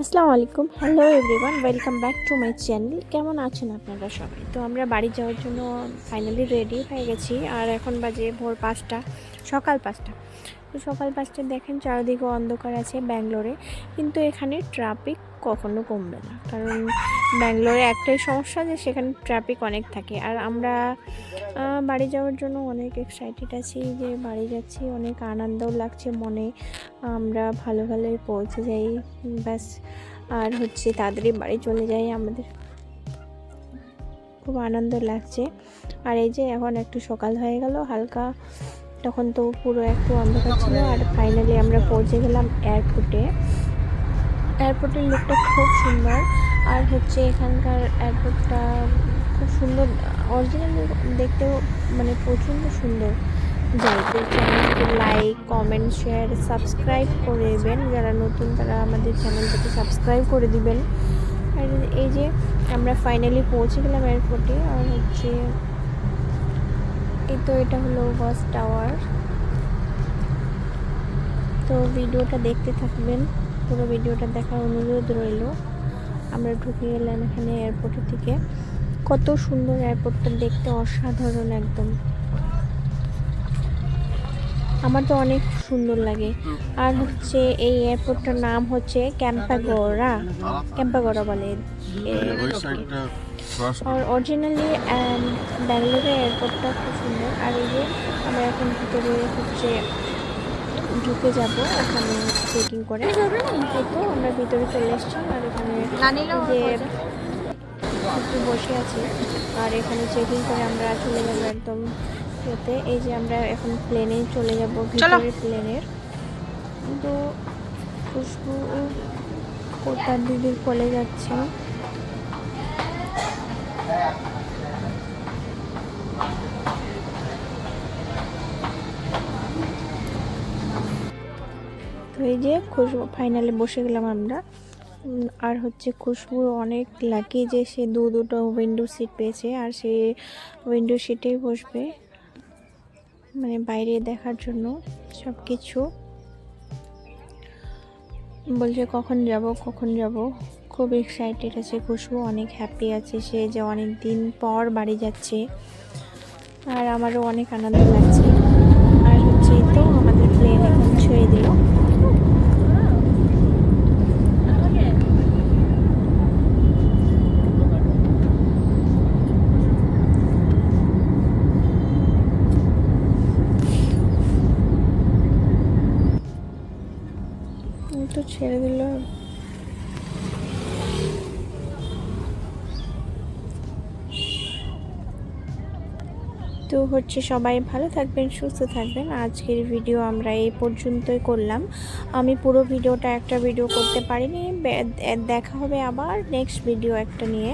আসসালামু আলাইকুম। Hello everyone welcome back to my channel কেমন আছেন আপনারা সবাই? তো আমরা বাড়ি যাওয়ার জন্য ফাইনালি রেডি হয়ে গেছি। আর এখন বাজে ভোর পাঁচটা, সকাল পাঁচটা। সকাল পাঁচটায় দেখেন চারিদিকে অন্ধকার আছে ব্যাঙ্গালোরে। কিন্তু এখানে ট্রাফিক কখনো কমবে না। কারণ ব্যাঙ্গালোরে একটাই সমস্যা যে সেখানে ট্রাফিক অনেক থাকে। আর আমরা বাড়ি যাওয়ার জন্য অনেক এক্সাইটেড আছি যে বাড়ি যাচ্ছি, অনেক আনন্দও লাগছে মনে। আমরা ভালো ভালোই পৌঁছে যাই, ব্যাস। আর হচ্ছে তাড়াতাড়ি বাড়ি চলে যাই আমাদের। খুব আনন্দ লাগছে। আর এই যে এখন একটু সকাল হয়ে গেল, হালকা তখন তো পুরো একটু অন্ধকার ছিল আর ফাইনালি আমরা পৌঁছে গেলাম এয়ারপোর্টে এয়ারপোর্টের লুকটা খুব সুন্দর। আর হচ্ছে এখানকার এয়ারপোর্টটা খুব সুন্দর। অরিজিনালি দেখতেও মানে প্রচণ্ড সুন্দর। যাইতে লাইক কমেন্ট শেয়ার সাবস্ক্রাইব করে দেবেন, যারা নতুন তারা আমাদের চ্যানেলটাকে সাবস্ক্রাইব করে দিবেন। আর এই যে আমরা ফাইনালি পৌঁছে গেলাম এয়ারপোর্টে আর হচ্ছে এই তো এটা হলো ওয়াস টাওয়ার। তো ভিডিওটা দেখতে থাকবেন। পুরো ভিডিওটা দেখার অনুরোধ রইল। আমরা ঢুকে গেলাম এখানে এয়ারপোর্টের থেকে কত সুন্দর এয়ারপোর্টটা দেখতে অসাধারণ একদম। আমার তো অনেক সুন্দর লাগে। আর হচ্ছে এই এয়ারপোর্টটার নাম হচ্ছে ক্যাম্পাগোরা। ক্যাম্পাগোরা বলে। আর অরিজিনালি ব্যাঙ্গালোরের এয়ারপোর্টটা খুব সুন্দর। আর এই যে আমরা এখন ভিতরে হচ্ছে ঢুকে যাব ওখানে চেকিং করে। তো আমরা ভিতরে চলে এসেছি আর ওখানে যে একটু বসে আছি। আর এখানে চেকিং করে আমরা চলে যাব একদম ইয়েতে এই যে আমরা এখন প্লেনে চলে যাব ভিতরে প্লেনের কিন্তু খুশবু কোথার দিদির কোলে যাচ্ছে? তো এই যে খুশবু ফাইনালি বসে গেলাম আমরা। আর হচ্ছে খুশবু অনেক লাকি যে সে দু দুটো উইন্ডো সিট পেয়েছে আর সে উইন্ডো সিটেই বসবে। মানে বাইরে দেখার জন্য সব কিছু বলছে, কখন যাব কখন যাব? খুব এক্সাইটেড আছে খুশবু, অনেক হ্যাপি আছে সে যে অনেক দিন পর বাড়ি যাচ্ছে। আর আমারও অনেক আনন্দ লাগছে। আর হচ্ছে তো আমাদের প্লেন এখন ছেড়ে দিল এই তো ছেড়ে দিল। তো হচ্ছে সবাই ভালো থাকবেন, সুস্থ থাকবেন। আজকের ভিডিও আমরা এই পর্যন্তই করলাম। আমি পুরো ভিডিওটা একটা ভিডিও করতে পারিনি। দেখা হবে আবার নেক্সট ভিডিও একটা নিয়ে।